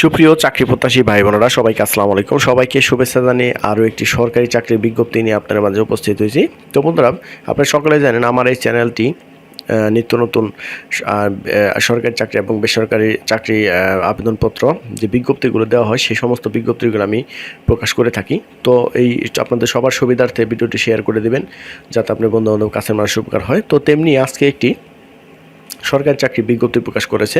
সুপ্রিয় চাকরি প্রত্যাশী ভাই বোনেরা সবাইকে আসসালামু আলাইকুম। সবাইকে শুভেচ্ছা জানিয়ে আরও একটি সরকারি চাকরির বিজ্ঞপ্তি নিয়ে আপনার মাঝে উপস্থিত হয়েছি। তো বন্ধুরা, আপনারা সকলে জানেন আমার এই চ্যানেলটি নিত্য নতুন সরকারি চাকরি এবং বেসরকারি চাকরি আবেদনপত্র যে বিজ্ঞপ্তিগুলো দেওয়া হয়, সেই সমস্ত বিজ্ঞপ্তিগুলো আমি প্রকাশ করে থাকি। তো এই আপনাদের সবার সুবিধার্থে ভিডিওটি শেয়ার করে দেবেন, যাতে আপনার বন্ধুবান্ধব, কাছের মানুষ উপকার হয়। তো তেমনি আজকে একটি সরকারি চাকরি বিজ্ঞপ্তি প্রকাশ করেছে।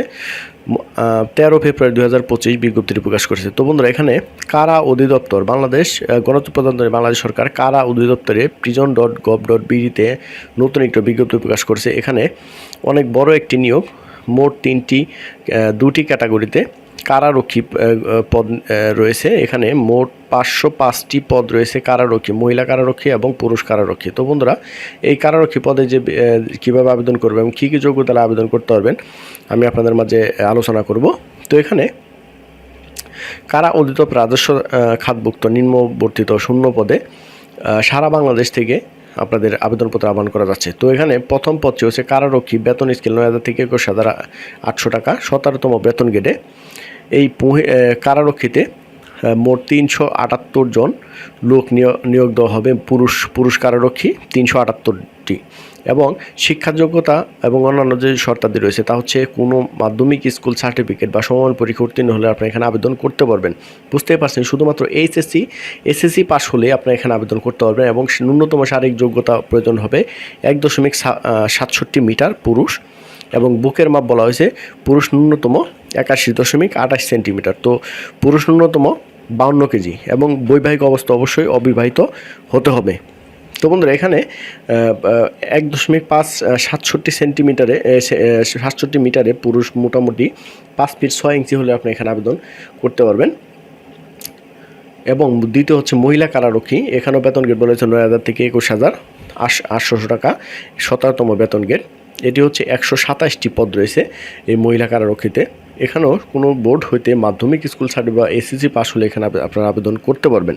তেরো ফেব্রুয়ারি দু হাজার পঁচিশ বিজ্ঞপ্তিটি প্রকাশ করেছে। তো বন্ধুরা, এখানে কারা অধিদপ্তর? বাংলাদেশ গণতন্ত্র গণপ্রজাতন্ত্রী বাংলাদেশ সরকার কারা অধিদপ্তরে প্রিজন ডট গভ ডট বিডিতে নতুন একটি বিজ্ঞপ্তি প্রকাশ করেছে। এখানে অনেক বড় একটি নিয়োগ, মোট তিনটি দুটি ক্যাটাগরিতে কারারক্ষী পদ রয়েছে। এখানে মোট পাঁচশো পাঁচটি পদ রয়েছে, কারারক্ষী, মহিলা কারারক্ষী এবং পুরুষ কারারক্ষী। তো বন্ধুরা, এই কারারক্ষী পদে যে কীভাবে আবেদন করবে এবং কী কী যোগ্যতা আবেদন করতে পারবেন, আমি আপনাদের মাঝে আলোচনা করব। তো এখানে কারা অধিদপ্তর রাজস্ব খাতভুক্ত নিম্নবর্তিত শূন্য পদে সারা বাংলাদেশ থেকে আপনাদের আবেদনপত্র আহ্বান করা যাচ্ছে। তো এখানে প্রথম পদটি হচ্ছে কারারক্ষী বেতন স্কেল নয় হাজার থেকে একুশ হাজার আটশো টাকা, সতেরোতম বেতন গেটে। এই কারারক্ষীতে মোট তিনশো আটাত্তর জন লোক নিয়োগ দেওয়া হবে পুরুষ পুরুষ কারারক্ষী তিনশো আটাত্তরটি। এবং শিক্ষাযোগ্যতা এবং অন্যান্য যে শর্তাদি রয়েছে, তা হচ্ছে কোনো মাধ্যমিক স্কুল সার্টিফিকেট বা সমান পরীক্ষা উত্তীর্ণ হলে আপনি এখানে আবেদন করতে পারবেন। বুঝতেই পারছেন, শুধুমাত্র এইচএসসি, এসএসসি পাস হলে আপনি এখানে আবেদন করতে পারবেন এবং ন্যূনতম শারীরিক যোগ্যতা প্রয়োজন হবে এক দশমিক সাতষট্টি মিটার পুরুষ। এবং বুকের মাপ বলা হয়েছে পুরুষ ন্যূনতম একাশি দশমিক আঠাশ সেন্টিমিটার, তো পুরুষ ন্যূনতম বাউন্ন কেজি এবং বৈবাহিক অবস্থা অবশ্যই অবিবাহিত হতে হবে। তো বন্ধুরা, এখানে এক দশমিক পাঁচ সাতষট্টি সেন্টিমিটারে সাতষট্টি মিটারে পুরুষ মোটামুটি পাঁচ ফিট ছয় ইঞ্চি হলে আপনি এখানে আবেদন করতে পারবেন। এবং দ্বিতীয় হচ্ছে মহিলা কারারক্ষী, এখানেও বেতন গেট বলেছে নয় হাজার থেকে একুশ হাজার আটশোশো টাকা, সতেরোতম বেতন গেট। এটি হচ্ছে একশো সাতাশটি পদ রয়েছে এই মহিলা কারারক্ষীতে। এখানেও কোনো বোর্ড হইতে মাধ্যমিক স্কুল সার্টিফিকেট বা এসএসসি পাস হলে এখানে আপনারা আবেদন করতে পারবেন।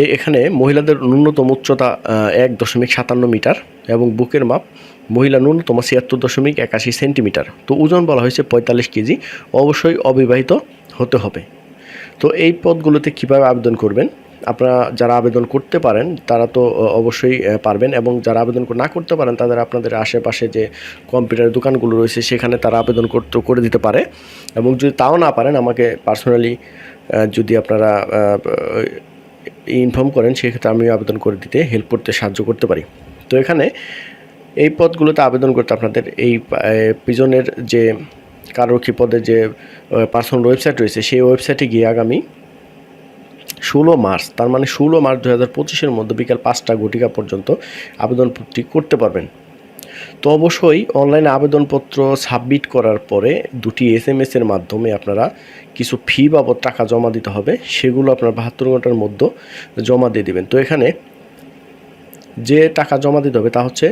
এই এখানে মহিলাদের ন্যূনতম উচ্চতা এক দশমিক সাতান্ন মিটার এবং বুকের মাপ মহিলা ন্যূনতম ছিয়াত্তর দশমিক একাশি সেন্টিমিটার। তো ওজন বলা হয়েছে পঁয়তাল্লিশ কেজি। অবশ্যই অবিবাহিত হতে হবে। তো এই পদগুলোতে কীভাবে আবেদন করবেন? আপনারা যারা আবেদন করতে পারেন, তারা তো অবশ্যই পারবেন এবং যারা আবেদন না করতে পারেন, তাদের আপনাদের আশেপাশে যে কম্পিউটার দোকানগুলো রয়েছে, সেখানে তারা আবেদন করতে, করে দিতে পারে। এবং যদি তাও না পারেন, আমাকে পার্সোনালি যদি আপনারা ইনফর্ম করেন, সেক্ষেত্রে আমি আবেদন করে দিতে হেল্প করতে সাহায্য করতে পারি। তো এখানে এই পদগুলোতে আবেদন করতে আপনাদের এই পিজনের যে কারোক্ষী পদে যে পার্সোনাল ওয়েবসাইট রয়েছে, সেই ওয়েবসাইটে গিয়ে আগামী ষোলো মার্চ, তার মানে ষোলো মার্চ দু হাজার পঁচিশের মধ্যে বিকাল পাঁচটা ঘটিকা পর্যন্ত আবেদনপত্রটি করতে পারবেন। তো অবশ্যই অনলাইনে আবেদনপত্র সাবমিট করার পরে দুটি এস এম এর মাধ্যমে আপনারা কিছু ফি বাবদ টাকা জমা দিতে হবে, সেগুলো আপনার বাহাত্তর ঘণ্টার মধ্যে জমা দিয়ে দেবেন। তো এখানে যে টাকা জমা দিতে হবে তা হচ্ছে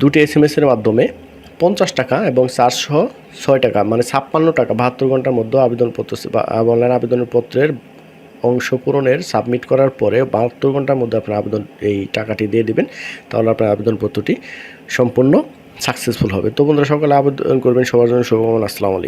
দুটি এস এম এর মাধ্যমে পঞ্চাশ টাকা এবং চারশো ছয় টাকা মানে ছাপ্পান্ন টাকা বাহাত্তর ঘণ্টার মধ্যে আবেদনপত্র অনলাইন আবেদনপত্রের অংশ পূরণের সাবমিট করার পরে বাহাত্তর ঘণ্টার মধ্যে আপনার আবেদন, এই টাকাটি দিয়ে দেবেন। তাহলে আপনার আবেদনপত্রটি সম্পূর্ণ সাকসেসফুল হবে। তো বন্ধুরা, সকালে আবেদন করবেন। সবার জন্য শুভকামনা। আসসালামু আলাইকুম।